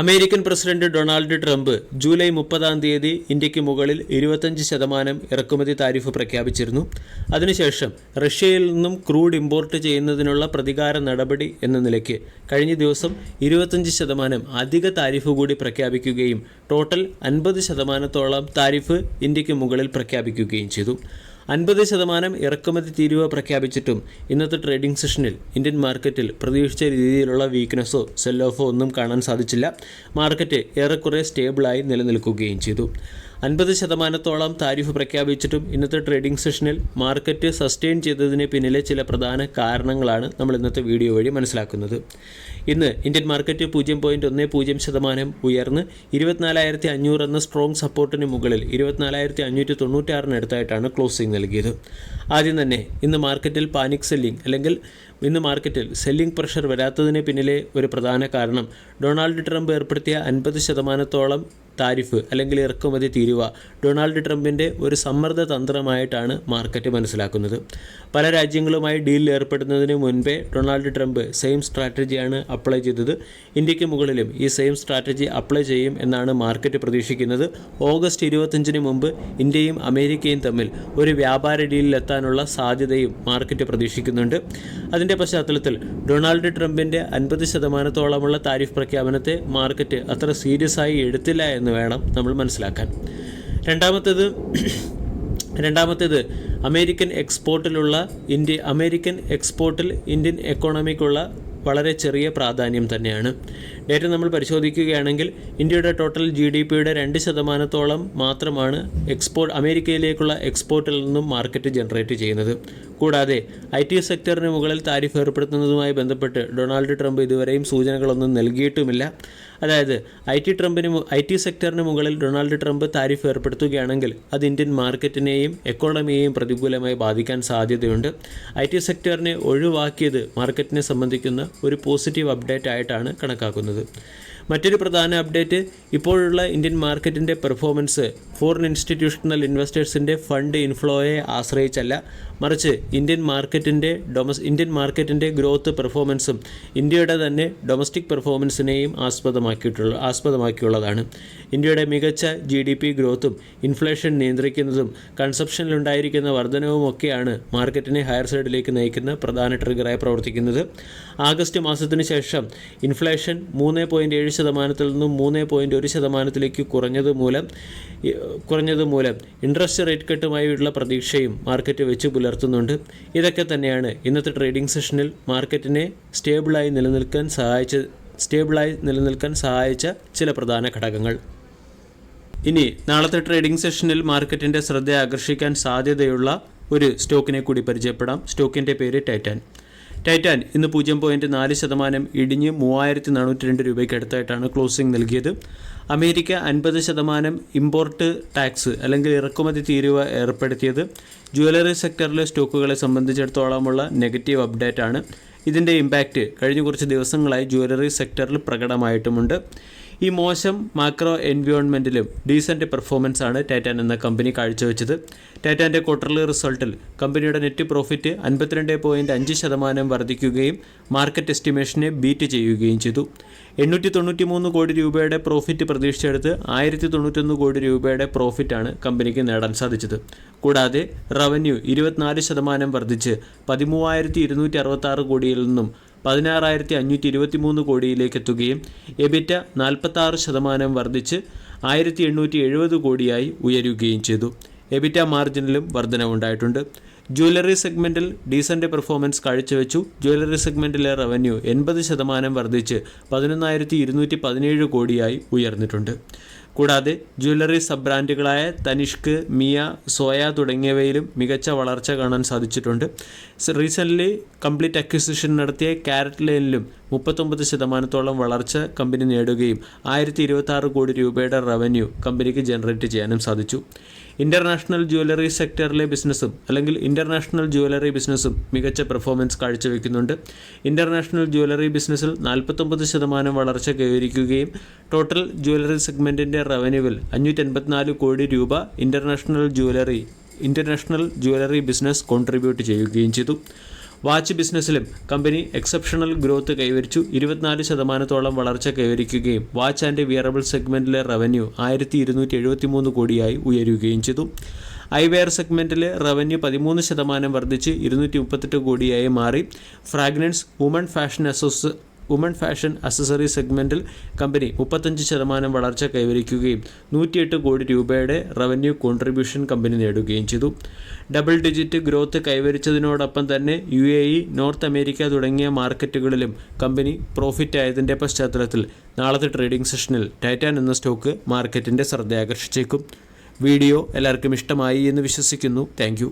American president Donald Trump July മുപ്പതാം തീയതി ഇന്ത്യയ്ക്ക് മുകളിൽ ഇരുപത്തഞ്ച് ശതമാനം ഇറക്കുമതി താരിഫ് പ്രഖ്യാപിച്ചിരുന്നു. അതിനുശേഷം റഷ്യയിൽ നിന്നും ക്രൂഡ് ഇമ്പോർട്ട് ചെയ്യുന്നതിനുള്ള പ്രതികാര നടപടി എന്ന നിലയ്ക്ക് കഴിഞ്ഞ ദിവസം ഇരുപത്തഞ്ച് ശതമാനം അധിക താരിഫ് കൂടി പ്രഖ്യാപിക്കുകയും ടോട്ടൽ അൻപത് ശതമാനത്തോളം താരിഫ് ഇന്ത്യയ്ക്ക് മുകളിൽ പ്രഖ്യാപിക്കുകയും ചെയ്തു. അൻപത് ശതമാനം ഇറക്കുമതി തീരുവ പ്രഖ്യാപിച്ചിട്ടും ഇന്നത്തെ ട്രേഡിംഗ് സെഷനിൽ ഇന്ത്യൻ മാർക്കറ്റിൽ പ്രതീക്ഷിച്ച രീതിയിലുള്ള വീക്ക്നെസ്സോ സെൽ ഒന്നും കാണാൻ സാധിച്ചില്ല. മാർക്കറ്റ് ഏറെക്കുറെ സ്റ്റേബിളായി നിലനിൽക്കുകയും ചെയ്തു. അൻപത് ശതമാനത്തോളം താരിഫ് പ്രഖ്യാപിച്ചിട്ടും ഇന്നത്തെ ട്രേഡിംഗ് സെഷനിൽ മാർക്കറ്റ് സസ്റ്റെയിൻ ചെയ്തതിന് പിന്നിലെ ചില പ്രധാന കാരണങ്ങളാണ് നമ്മൾ ഇന്നത്തെ വീഡിയോ വഴി മനസ്സിലാക്കുന്നത്. ഇന്ന് ഇന്ത്യൻ മാർക്കറ്റ് പൂജ്യം പോയിന്റ് ഒന്ന് പൂജ്യം ശതമാനം ഉയർന്ന് ഇരുപത്തിനാലായിരത്തി അഞ്ഞൂറ് എന്ന സ്ട്രോങ് സപ്പോർട്ടിന് മുകളിൽ ഇരുപത്തിനാലായിരത്തി അഞ്ഞൂറ്റി തൊണ്ണൂറ്റാറിനടുത്തായിട്ടാണ് ക്ലോസിംഗ് നൽകിയത്. ആദ്യം തന്നെ ഇന്ന് മാർക്കറ്റിൽ പാനിക് സെല്ലിംഗ് അല്ലെങ്കിൽ ഇന്ന് മാർക്കറ്റിൽ സെല്ലിംഗ് പ്രഷർ വരാത്തതിന് പിന്നിലെ ഒരു പ്രധാന കാരണം ഡൊണാൾഡ് ട്രംപ് ഏർപ്പെടുത്തിയ അൻപത് ശതമാനത്തോളം താരിഫ് അല്ലെങ്കിൽ ഇറക്കുമതി തീരുവ ഡൊണാൾഡ് ട്രംപിന്റെ ഒരു സമ്മർദ്ദ തന്ത്രമായിട്ടാണ് മാർക്കറ്റ് മനസ്സിലാക്കുന്നത്. പല രാജ്യങ്ങളുമായി ഡീലിൽ ഏർപ്പെടുന്നതിന് മുൻപേ ഡൊണാൾഡ് ട്രംപ് സെയിം സ്ട്രാറ്റജിയാണ് അപ്ലൈ ചെയ്തത്. ഇന്ത്യയ്ക്ക് മുകളിലും ഈ സെയിം സ്ട്രാറ്റജി അപ്ലൈ ചെയ്യും എന്നാണ് മാർക്കറ്റ് പ്രതീക്ഷിക്കുന്നത്. ഓഗസ്റ്റ് ഇരുപത്തഞ്ചിന് മുമ്പ് ഇന്ത്യയും അമേരിക്കയും തമ്മിൽ ഒരു വ്യാപാര ഡീലിലെത്താനുള്ള സാധ്യതയും മാർക്കറ്റ് പ്രതീക്ഷിക്കുന്നുണ്ട്. അതിന്റെ പശ്ചാത്തലത്തിൽ ഡൊണാൾഡ് ട്രംപിന്റെ അൻപത് ശതമാനത്തോളമുള്ള താരിഫ് പ്രഖ്യാപനത്തെ മാർക്കറ്റ് അത്ര സീരിയസ് ആയി എടുത്തില്ല എന്ന് വേണം നമ്മൾ മനസ്സിലാക്കാൻ. രണ്ടാമത്തേത് രണ്ടാമത്തേത് അമേരിക്കൻ എക്സ്പോർട്ടിലുള്ള ഇന്ത്യ അമേരിക്കൻ എക്സ്പോർട്ടിൽ ഇന്ത്യൻ എക്കോണമിക്കുള്ള വളരെ ചെറിയ പ്രാധാന്യം തന്നെയാണ്. ഡേറ്റ നമ്മൾ പരിശോധിക്കുകയാണെങ്കിൽ ഇന്ത്യയുടെ ടോട്ടൽ ജി ഡി പിയുടെ രണ്ട് ശതമാനത്തോളം മാത്രമാണ് എക്സ്പോർട്ട് അമേരിക്കയിലേക്കുള്ള എക്സ്പോർട്ടിൽ നിന്നും മാർക്കറ്റ് ജനറേറ്റ് ചെയ്യുന്നത്. കൂടാതെ ഐ ടി സെക്ടറിന് മുകളിൽ താരിഫ് ഏർപ്പെടുത്തുന്നതുമായി ബന്ധപ്പെട്ട് ഡൊണാൾഡ് ട്രംപ് ഇതുവരെയും സൂചനകളൊന്നും നൽകിയിട്ടുമില്ല. അതായത് ഐ ടി ട്രംപിന് ഐ ടി സെക്ടറിന് മുകളിൽ ഡൊണാൾഡ് ട്രംപ് താരിഫ് ഏർപ്പെടുത്തുകയാണെങ്കിൽ അത് ഇന്ത്യൻ മാർക്കറ്റിനെയും എക്കോണമിയെയും പ്രതികൂലമായി ബാധിക്കാൻ സാധ്യതയുണ്ട്. ഐ ടി സെക്ടറിനെ ഒഴിവാക്കിയത് മാർക്കറ്റിനെ സംബന്ധിക്കുന്ന ഒരു പോസിറ്റീവ് അപ്ഡേറ്റ് ആയിട്ടാണ് കണക്കാക്കുന്നത്. മറ്റൊരു പ്രധാന അപ്ഡേറ്റ് ഇപ്പോഴുള്ള ഇന്ത്യൻ മാർക്കറ്റിന്റെ പെർഫോമൻസ് ഫോറിൻ ഇൻസ്റ്റിറ്റ്യൂഷണൽ ഇൻവെസ്റ്റേഴ്സിന്റെ ഫണ്ട് ഇൻഫ്ലോയെ ആശ്രയിച്ചല്ല. മറിച്ച് ഇന്ത്യൻ മാർക്കറ്റിന്റെ ഡൊമസ് ഇന്ത്യൻ മാർക്കറ്റിന്റെ ഗ്രോത്ത് പെർഫോമൻസും ഇന്ത്യയുടെ തന്നെ ഡൊമസ്റ്റിക് പെർഫോമൻസിനെയും ആസ്പദമാക്കിയിട്ടുള്ള ആസ്പദമാക്കിയുള്ളതാണ്. ഇന്ത്യയുടെ മികച്ച ജി ഡി പി ഗ്രോത്തും ഇൻഫ്ലേഷൻ നിയന്ത്രിക്കുന്നതും കൺസപ്ഷനിലുണ്ടായിരിക്കുന്ന വർധനവും ഒക്കെയാണ് മാർക്കറ്റിനെ ഹയർ സൈഡിലേക്ക് നയിക്കുന്ന പ്രധാന ട്രിഗറായി പ്രവർത്തിക്കുന്നത്. ആഗസ്റ്റ് മാസത്തിന് ശേഷം ഇൻഫ്ലേഷൻ മൂന്ന് പോയിന്റ് ഏഴ് ശതമാനത്തിൽ നിന്നും മൂന്ന് പോയിന്റ് ഒരു ശതമാനത്തിലേക്ക് കുറഞ്ഞത് മൂലം കുറഞ്ഞത് മൂലം ഇൻട്രസ്റ്റ് റേറ്റ് കട്ടുമായുള്ള പ്രതീക്ഷയും മാർക്കറ്റ് വെച്ച് പുലർത്തുന്നുണ്ട്. ഇതൊക്കെ തന്നെയാണ് ഇന്നത്തെ ട്രേഡിംഗ് സെഷനിൽ മാർക്കറ്റിനെ സ്റ്റേബിളായി നിലനിൽക്കാൻ സഹായിച്ച സ്റ്റേബിളായി നിലനിൽക്കാൻ സഹായിച്ച ചില പ്രധാന ഘടകങ്ങൾ. ഇനി നാളത്തെ ട്രേഡിംഗ് സെഷനിൽ മാർക്കറ്റിന്റെ ശ്രദ്ധ ആകർഷിക്കാൻ സാധ്യതയുള്ള ഒരു സ്റ്റോക്കിനെ കൂടി പരിചയപ്പെടാം. സ്റ്റോക്കിന്റെ പേര് ടൈറ്റാൻ ടൈറ്റാൻ ഇന്ന് പൂജ്യം പോയിന്റ് നാല് ശതമാനം ഇടിഞ്ഞ് മൂവായിരത്തി നാനൂറ്റി രണ്ട് രൂപയ്ക്ക് അടുത്തായിട്ടാണ് ക്ലോസിംഗ് നൽകിയത്. അമേരിക്ക അൻപത് ശതമാനം ഇമ്പോർട്ട് ടാക്സ് അല്ലെങ്കിൽ ഇറക്കുമതി തീരുവ ഏർപ്പെടുത്തിയത്. ജ്വല്ലറി സെക്ടറിലെ സ്റ്റോക്കുകളെ സംബന്ധിച്ചിടത്തോളമുള്ള നെഗറ്റീവ് അപ്ഡേറ്റ് ആണ് ഇതിന്റെ ഇമ്പാക്റ്റ് കഴിഞ്ഞ കുറച്ച് ദിവസങ്ങളായി ജ്വല്ലറി സെക്ടറിൽ പ്രകടമായിട്ടുമുണ്ട്. ഈ മോശം മാക്രോ എൻവയോൺമെന്റിലും ഡീസന്റ് പെർഫോമൻസ് ആണ് ടാറ്റാൻ എന്ന കമ്പനി കാഴ്ചവെച്ചത്. ടാറ്റാന്റെ ക്വാർട്ടർലി റിസൾട്ടിൽ കമ്പനിയുടെ നെറ്റ് പ്രോഫിറ്റ് അൻപത്തിരണ്ട് പോയിന്റ് അഞ്ച് ശതമാനം വർദ്ധിക്കുകയും മാർക്കറ്റ് എസ്റ്റിമേഷനെ ബീറ്റ് ചെയ്യുകയും ചെയ്തു. എണ്ണൂറ്റി തൊണ്ണൂറ്റി മൂന്ന് കോടി രൂപയുടെ പ്രോഫിറ്റ് പ്രതീക്ഷിച്ചെടുത്ത് ആയിരത്തി തൊണ്ണൂറ്റൊന്ന് കോടി രൂപയുടെ പ്രോഫിറ്റാണ് കമ്പനിക്ക് നേടാൻ സാധിച്ചത്. കൂടാതെ റവന്യൂ ഇരുപത്തിനാല് ശതമാനം വർദ്ധിച്ച് പതിമൂവായിരത്തി ഇരുന്നൂറ്റി അറുപത്താറ് കോടിയിൽ നിന്നും പതിനാറായിരത്തി അഞ്ഞൂറ്റി ഇരുപത്തി മൂന്ന് കോടിയിലേക്ക് എത്തുകയും എബിറ്റ നാൽപ്പത്താറ് ശതമാനം വർദ്ധിച്ച് ആയിരത്തി എണ്ണൂറ്റി എഴുപത് കോടിയായി ഉയരുകയും ചെയ്തു. എബിറ്റ മാർജിനിലും വർധനവുണ്ടായിട്ടുണ്ട്. ജ്വല്ലറി സെഗ്മെന്റിൽ ഡീസന്റ് പെർഫോമൻസ് കാഴ്ചവെച്ചു. ജ്വല്ലറി സെഗ്മെന്റിലെ റവന്യൂ എൺപത് ശതമാനം വർദ്ധിച്ച് പതിനൊന്നായിരത്തി ഇരുന്നൂറ്റി പതിനേഴ് കോടിയായി ഉയർന്നിട്ടുണ്ട്. കൂടാതെ ജ്വല്ലറി സബ് ബ്രാൻഡുകളായ തനിഷ്ക് മിയ സോയ തുടങ്ങിയവയിലും മികച്ച വളർച്ച കാണാൻ സാധിച്ചിട്ടുണ്ട്. റീസെന്റ്ലി കംപ്ലീറ്റ് അക്വിസിഷൻ നടത്തിയ കാരറ്റ് ലൈനിലും മുപ്പത്തൊമ്പത് ശതമാനത്തോളം വളർച്ച കമ്പനി നേടുകയും ആയിരത്തി ഇരുപത്തി കോടി രൂപയുടെ റവന്യൂ കമ്പനിക്ക് ജനറേറ്റ് ചെയ്യാനും സാധിച്ചു. ഇന്റർനാഷണൽ ജ്വല്ലറി സെക്ടറിലെ ബിസിനസ്സും അല്ലെങ്കിൽ ഇന്റർനാഷണൽ ജ്വല്ലറി ബിസിനസ്സും മികച്ച പെർഫോമൻസ് കാഴ്ചവെക്കുന്നുണ്ട്. ഇന്റർനാഷണൽ ജ്വല്ലറി ബിസിനസ്സിൽ നാൽപ്പത്തൊമ്പത് ശതമാനം വളർച്ച കൈവരിക്കുകയും ടോട്ടൽ ജ്വല്ലറി സെഗ്മെന്റിന്റെ റവന്യൂവിൽ അഞ്ഞൂറ്റി കോടി രൂപ international jewellery international jewellery business contribute ചെയ്യുകയും ചെയ്തു. വാച്ച് ബിസിനസ്സിലും കമ്പനി എക്സെപ്ഷണൽ ഗ്രോത്ത് കൈവരിച്ചു. ഇരുപത്തിനാല് ശതമാനത്തോളം വളർച്ച കൈവരിക്കുകയും വാച്ച് ആൻഡ് വിയറബിൾ സെഗ്മെന്റിലെ റവന്യൂ ആയിരത്തി ഇരുന്നൂറ്റി എഴുപത്തി മൂന്ന് കോടിയായി ഉയരുകയും ചെയ്തു. ഐവെയർ സെഗ്മെന്റിലെ റവന്യൂ പതിമൂന്ന് ശതമാനം വർദ്ധിച്ച് ഇരുന്നൂറ്റി മുപ്പത്തെട്ട് കോടിയായി മാറി. ഫ്രാഗ്രൻസ് വുമൺ ഫാഷൻ അസോസ് വുമൺ ഫാഷൻ അസസറി സെഗ്മെന്റിൽ കമ്പനി മുപ്പത്തഞ്ച് ശതമാനം വളർച്ച കൈവരിക്കുകയും നൂറ്റിയെട്ട് കോടി രൂപയുടെ റവന്യൂ കോൺട്രിബ്യൂഷൻ കമ്പനി നേടുകയും ചെയ്തു. ഡബിൾ ഡിജിറ്റ് ഗ്രോത്ത് കൈവരിച്ചതിനോടൊപ്പം തന്നെ U A E North America തുടങ്ങിയ മാർക്കറ്റുകളിലും കമ്പനി പ്രോഫിറ്റ് ആയതിന്റെ പശ്ചാത്തലത്തിൽ നാളത്തെ ട്രേഡിംഗ് സെഷനിൽ ടൈറ്റാൻ എന്ന സ്റ്റോക്ക് മാർക്കറ്റിന്റെ ശ്രദ്ധ ആകർഷിച്ചേക്കും വീഡിയോ എല്ലാവർക്കും ഇഷ്ടമായി എന്ന് വിശ്വസിക്കുന്നു. താങ്ക്